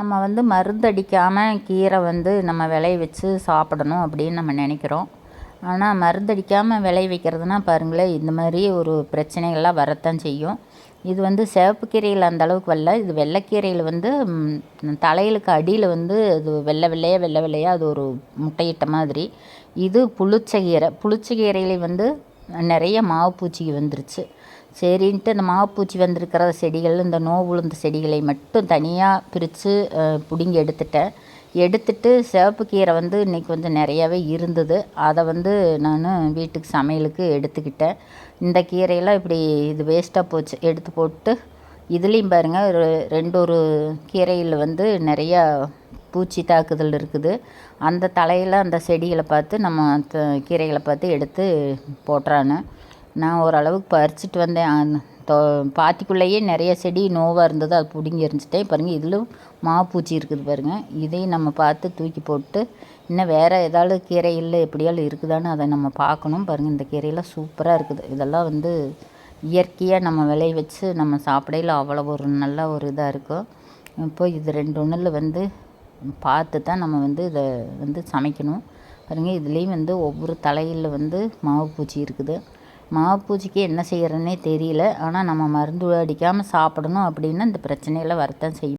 நம்ம வந்து மருந்தடிக்காமல் கீரை வந்து நம்ம விளைய வச்சு சாப்பிடணும் அப்படின்னு நம்ம நினைக்கிறோம். ஆனால் மருந்தடிக்காமல் விளைய வைக்கிறதுனா பாருங்களேன் இந்த மாதிரி ஒரு பிரச்சனைகள்லாம் வரத்தான் செய்யும். இது வந்து சிவப்பு கீரையில் அந்த அளவுக்கு வரல. இது வெள்ளைக்கீரையில் வந்து தலையிலுக்கு அடியில் வந்து அது வெள்ளை வெள்ளையாக வெள்ளை வெள்ளையாக அது ஒரு முட்டையிட்ட மாதிரி. இது புளிச்ச கீரை. வந்து நிறைய மாவு பூச்சிக்கு வந்துருச்சு. சரின்ட்டு இந்த மாப்பூச்சி வந்திருக்கிற செடிகள் இந்த நோவு உளுந்த செடிகளை மட்டும் தனியாக பிரித்து பிடுங்கி எடுத்துட்டேன். எடுத்துட்டு சிவப்பு கீரை வந்து இன்றைக்கி கொஞ்சம் நிறையாவே இருந்தது. அதை வந்து நான் வீட்டுக்கு சமையலுக்கு எடுத்துக்கிட்டேன். இந்த கீரையெல்லாம் இப்படி இது வேஸ்ட்டாக போச்சு. எடுத்து போட்டு இதுலேயும் பாருங்கள் ஒரு ரெண்டு ஒரு கீரையில் வந்து நிறையா பூச்சி தாக்குதல் இருக்குது. அந்த தலையில் அந்த செடிகளை பார்த்து நம்ம கீரைகளை பார்த்து எடுத்து போட்டுறானு நான் ஓரளவுக்கு பறிச்சிட்டு வந்தேன். தோ பாத்திக்குள்ளேயே நிறைய செடி நோவாக இருந்தது. அது பிடுங்கி எரிஞ்சிட்டேன் பாருங்கள் இதிலும் மாப்பூச்சி இருக்குது பாருங்கள் இதையும் நம்ம பார்த்து தூக்கி போட்டு இன்னும் வேறு ஏதாவது இல்லை எப்படியாலும் இருக்குதான்னு அதை நம்ம பார்க்கணும். பாருங்கள் இந்த கீரையெல்லாம் சூப்பராக இருக்குது. இதெல்லாம் வந்து இயற்கையாக நம்ம விளைய வச்சு நம்ம சாப்பிடையில் அவ்வளோ ஒரு நல்ல ஒரு இதாக இருக்கும் இப்போ இது ரெண்டு ஒன்றில் வந்து பார்த்து தான் நம்ம வந்து இதை வந்து சமைக்கணும். பாருங்கள் இதுலேயும் வந்து ஒவ்வொரு தலையில் வந்து மாவு பூச்சி இருக்குது. மாப்பூச்சிக்கு என்ன செய்கிறதுனே தெரியல. ஆனால் நம்ம மருந்து அடிக்காமல் சாப்பிடணும் அப்படின்னு இந்த பிரச்சனையில் வரத்தான் செய்யும்.